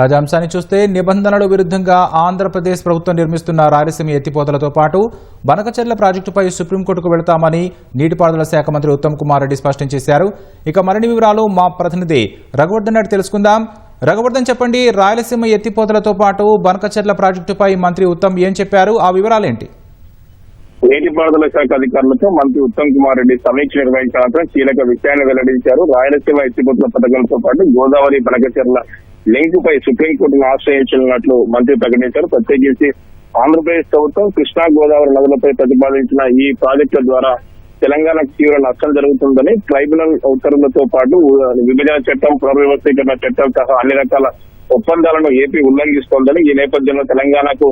తాజాంశాన్ని చూస్తే నిబంధనల విరుద్ధంగా ఆంధ్రప్రదేశ్ ప్రభుత్వం నిర్మిస్తున్న రాయలసీమ ఎత్తిపోతలతో పాటు బనకచెర్ల ప్రాజెక్టుపై సుప్రీంకోర్టుకు వెళతామని నీటిపారుదల శాఖ మంత్రి ఉత్తమ్ కుమార్ రెడ్డి స్పష్టం చేశారు. ఇక మరిన్ని వివరాలు మా ప్రతినిధి రఘువర్ధన్ రెడ్డి తెలుసుకుందాం. రఘువర్ధన్ చెప్పండి రాయలసీమ ఎత్తిపోతలతో పాటు బనకచెర్ల ప్రాజెక్టుపై మంత్రి ఉత్తమ్ ఏం చెప్పారు? ఆ వివరాలేంటి? నీటిపారుదల శాఖ అధికారులతో మంత్రి ఉత్తమ్ కుమార్ రెడ్డి సమీక్ష నిర్వహించిన అనంతరం కీలక విషయాన్ని వెల్లడించారు. రాయలసీమ ఎత్తిపోతుల పథకంతో పాటు గోదావరి బనకచెర్ల లింక్ పై సుప్రీంకోర్టును ఆశ్రయించనున్నట్లు మంత్రి ప్రకటించారు. ప్రత్యేకించి ఆంధ్రప్రదేశ్ ప్రభుత్వం కృష్ణా గోదావరి నదులపై ప్రతిపాదించిన ఈ ప్రాజెక్టుల ద్వారా తెలంగాణకు తీవ్ర నష్టం జరుగుతుందని ట్రైబునల్ ఉత్తర్వులతో పాటు విభజన చట్టం పునర్వ్యవస్థీకరణ చట్టం సహా అన్ని రకాల ఒప్పందాలను ఏపీ ఉల్లంఘిస్తోందని ఈ నేపథ్యంలో తెలంగాణకు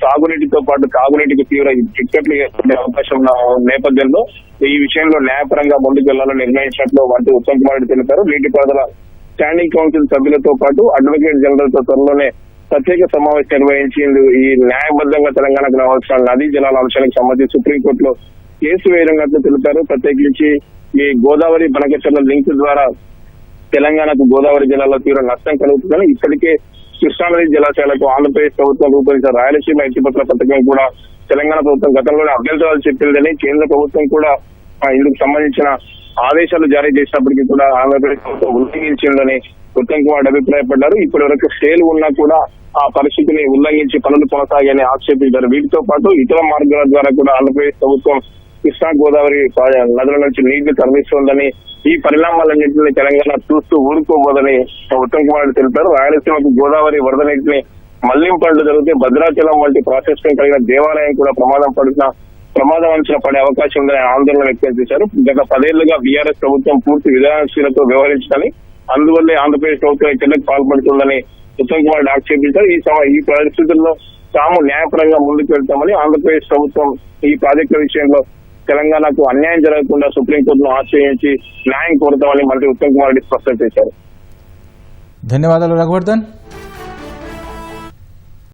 సాగునీటితో పాటు తాగునీటికి తీవ్ర ఇక్కట్లు ఏర్పడే అవకాశం ఉన్న నేపథ్యంలో ఈ విషయంలో న్యాయపరంగా ముందుకు వెళ్ళాలని నిర్ణయించినట్లు మంత్రి ఉత్తమ్ కుమార్ రెడ్డి తెలిపారు. నీటిపారుదల స్టాండింగ్ కౌన్సిల్ సభ్యులతో పాటు అడ్వకేట్ జనరల్తో త్వరలోనే ప్రత్యేక సమావేశం నిర్వహించింది ఈ న్యాయబద్ధంగా తెలంగాణకు రావాల్సిన నదీ జలాల అంశానికి సంబంధించి సుప్రీంకోర్టులో కేసు వేయనున్నట్లు తెలిపారు. ప్రత్యేకించి ఈ గోదావరి బనకచర్ల లింక్ ద్వారా తెలంగాణకు గోదావరి జిల్లాలో తీవ్ర నష్టం కలుగుతుందని ఇప్పటికే కృష్ణానది జలాశయాలకు ఆంధ్రప్రదేశ్ ప్రభుత్వం రూపొందించిన రాయలసీమ ఎత్తిపత్ర పథకం కూడా తెలంగాణ ప్రభుత్వం గతంలోనే అభ్యంతరాలు చెప్పిందని కేంద్ర ప్రభుత్వం కూడా ఇందుకు సంబంధించిన ఆదేశాలు జారీ చేసినప్పటికీ కూడా ఆంధ్రప్రదేశ్ ప్రభుత్వం ఉల్లంఘించిందని ఉత్తమ్ కుమార్ అభిప్రాయపడ్డారు. ఇప్పటి వరకు స్టేల్ ఉన్నా కూడా ఆ పరిస్థితిని ఉల్లంఘించి పనులు కొనసాగాయని ఆక్షేపించారు వీటితో పాటు ఇతర మార్గాల ద్వారా కూడా ఆంధ్రప్రదేశ్ ప్రభుత్వం కృష్ణా గోదావరి నదుల నుంచి నీటిని తరలిస్తోందని ఈ పరిణామాలన్నింటినీ తెలంగాణ చూస్తూ ఊరుకోబోదని ఉత్తమ్ కుమార్ రెడ్డి తెలిపారు. రాయలసీమకు గోదావరి వరద నీటిని మళ్ళింపండ్లు జరిగితే భద్రాచలం వంటి ప్రాశస్త్యం కలిగిన దేవాలయం కూడా ప్రమాదం పడిన ప్రమాదం అంచనా పడే అవకాశం ఉందని ఆందోళన వ్యక్తం చేశారు. గత పదేళ్ళుగా బీఆర్ఎస్ ప్రభుత్వం పూర్తి విధానశీలతో వ్యవహరించాలని అందువల్లే ఆంధ్రప్రదేశ్ ప్రభుత్వం ఈ చర్యకు పాల్పడుతుందని ఉత్తమ్ కుమార్ రెడ్డి ఆక్షేపించారు. ఈ సమ- ఈ పరిస్థితుల్లో తాము న్యాయపరంగా ముందుకు వెళ్తామని ఆంధ్రప్రదేశ్ ప్రభుత్వం ఈ ప్రాజెక్టుల విషయంలో తెలంగాణకు అన్యాయం జరగకుండా సుప్రీంకోర్టును ఆశ్రయించి న్యాయం కోరుతామని మంత్రి ఉత్తమ్ కుమార్ రెడ్డి స్పష్టం చేశారు. ధన్యవాదాలు రఘువర్ధన్.